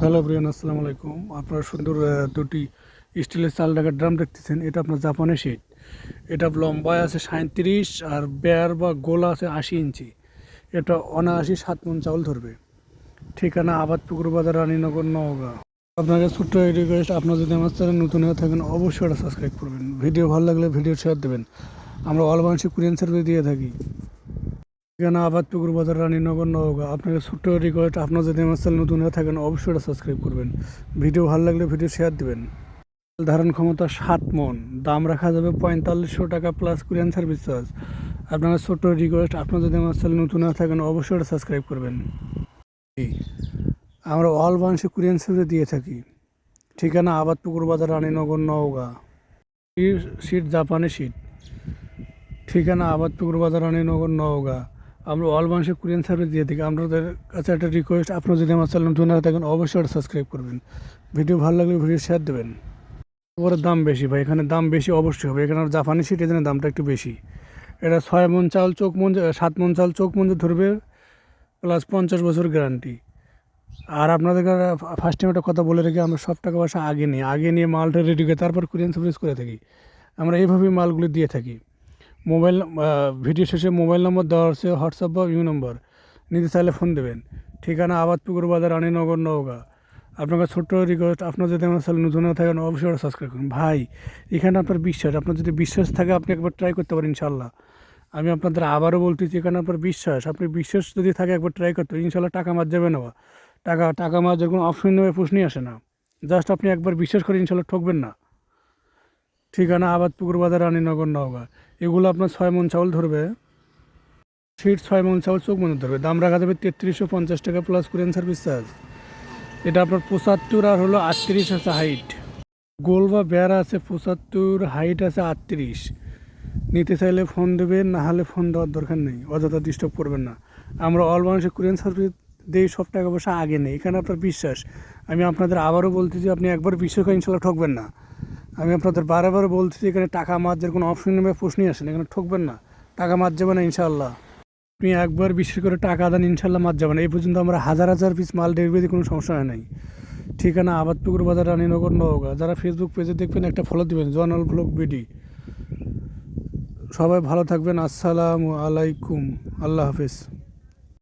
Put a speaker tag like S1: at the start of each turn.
S1: Hello Brian আসসালামু আলাইকুম। আপনারা সুন্দর দুটি স্টিলের চাল ডাকার ড্রাম দেখতেছেন। এটা আপনার জাপানের শিট এটা লম্বায় আছে সাঁত্রিশ আর বেয়ার বা গোলা আছে আশি ইঞ্চি। এটা অনাশি সাত মন চাউল ধরবে। ঠিকানা আবাদ পুকুর বাজার, রানীনগর, নওগাঁ। আপনাকে ছোট্ট রিকোয়েস্ট আপনার যদি আমার চ্যানেল নতুন হয়ে থাকেন, অবশ্যই এটা সাবস্ক্রাইব করবেন। ভিডিও ভালো লাগলে ভিডিও শেয়ার দেবেন। আমরা অল বাংলাদেশে কুরিয়ান সার্ভিস দিয়ে থাকি। ঠিকানা আবাদ পুকুর বাজার রানীনগর নওগাঁ। আপনাকে ছোট্ট রিকোয়েস্ট আপনার যদি আমার চ্যানেল নতুন হয়ে থাকেন, অবশ্যই সাবস্ক্রাইব করবেন। ভিডিও ভালো লাগলে ভিডিও শেয়ার দেবেন। ধারণ ক্ষমতা সাত মন, দাম রাখা যাবে পঁয়তাল্লিশশো টাকা প্লাস কুরিয়ান সার্ভিস চার্জ আপনার ছোট্ট রিকোয়েস্ট আপনার যদি আমার চ্যানেল নতুন হয়ে থাকেন, অবশ্যই সাবস্ক্রাইব করবেন। আমরা অল বাংলাদেশে কুরিয়ান সার্ভিস দিয়ে থাকি। ঠিকানা আবাদ পুকুর বাজার রানীনগর নওগাঁ। সিট জাপানি সিট ঠিকানা আবাদ পুকুর বাজার রানীনগর নওগাঁ। আমরা অল বাংলাদেশে কুরিয়ান সার্ভিস দিয়ে থাকি। আপনাদের কাছে একটা রিকোয়েস্ট আপনারা যদি আমার চ্যানেল নতুন থাকেন, অবশ্যই সাবস্ক্রাইব করবেন। ভিডিও ভালো লাগলে ভিডিও শেয়ার দেবেন। ওর দাম বেশি ভাই, এখানে দাম বেশি অবশ্যই হবে। এখানে জাপানি সিট এখানে দামটা একটু বেশি। এটা ছয় মন চাল, চোখ মন সাত মন চাল, চোখ মন ধরবে প্লাস পঞ্চাশ বছর গ্যারান্টি আর আপনাদের ফার্স্ট টাইম একটা কথা বলে রেখে আমরা সব টাকা পয়সা আগে নিই। আগে নিয়ে মালটা রেডি করে তারপর কুরিয়ান সার্ভিস করে থাকি। আমরা এইভাবেই মালগুলি দিয়ে থাকি। মোবাইল ভিডিও শেষে মোবাইল নম্বর দেওয়া আছে হোয়াটসঅ্যাপ বা ইউ নম্বর। নিতে চাইলে ফোন দেবেন। ঠিকানা আবাদপুকুর বাজার রানীনগর নওগাঁ। আপনাকে ছোট্ট রিকোয়েস্ট আপনার যদি আমার চ্যানেল নতুন থাকেন, অবশ্যই সাবস্ক্রাইব করুন। ভাই, এখানে আপনার বিশ্বাস, আপনার যদি বিশ্বাস থাকে, আপনি একবার ট্রাই করতে পারেন ইনশাল্লাহ আমি আপনাদের আবারও বলতেছি, এখানে আপনার বিশ্বাস, আপনি বিশ্বাস যদি থাকে, একবার ট্রাই করতে ইনশাল্লাহ টাকা মার যাবে না। টাকা টাকা মার যখন অপশন নেবে প্রশ্নই আসে না। জাস্ট আপনি একবার বিশ্বাস করে ইনশাল্লাহ ঠকবেন না। ঠিকানা আবাদ পুকুর বাজার, রানীনগর, নওগাঁ। এগুলো আপনার ছয় মন চাউল ধরবে। সিট ছয় মন চাউল চোখ মনে ধরবে। দাম রাখা যাবে তেত্রিশশো পঞ্চাশ টাকা প্লাস কুরিয়ান সার্ভিস চার্জ। এটা আপনার পঁচাত্তর আর হলো আটত্রিশ আছে হাইট গোল বা বেড়া আছে পঁচাত্তর হাইট আছে আটত্রিশ। নিতে চাইলে ফোন দেবেন, না হলে ফোন দেওয়ার দরকার নেই। অযথা ডিস্টার্ব করবেন না। আমরা অল বাংলাদেশে কুরিয়ান সার্ভিস দিই, সব টাকা পয়সা আগে নেই। এখানে আপনার বিশ্বাস। আমি আপনাদের আবারও বলতেছি আপনি একবার বিশ্বাস ইনশাল্লাহ ঠকবেন না। আমি আপনাদের বারবার বলতেছি এখানে টাকা মার্জের কোনো অপশন নেবে প্রশ্নই আসেন এখানে ঠকবেন না। টাকা মার যাবে না ইনশাল্লাহ আপনি একবার বিশেষ করে টাকা দেন ইনশাল্লাহ মার যাবে না। এই পর্যন্ত আমরা হাজার হাজার পিস মাল ডেলিভারি কোনো সমস্যা হয় নাই। ঠিকানা আবাদপুকুর বাজার, রানীনগর, নওগাঁ। যারা ফেসবুক পেজে দেখবেন, একটা ফলো দিবেন জয়নাল ব্লগ বিডি সবাই ভালো থাকবেন। আসসালামু আলাইকুম। আল্লাহ হাফিজ।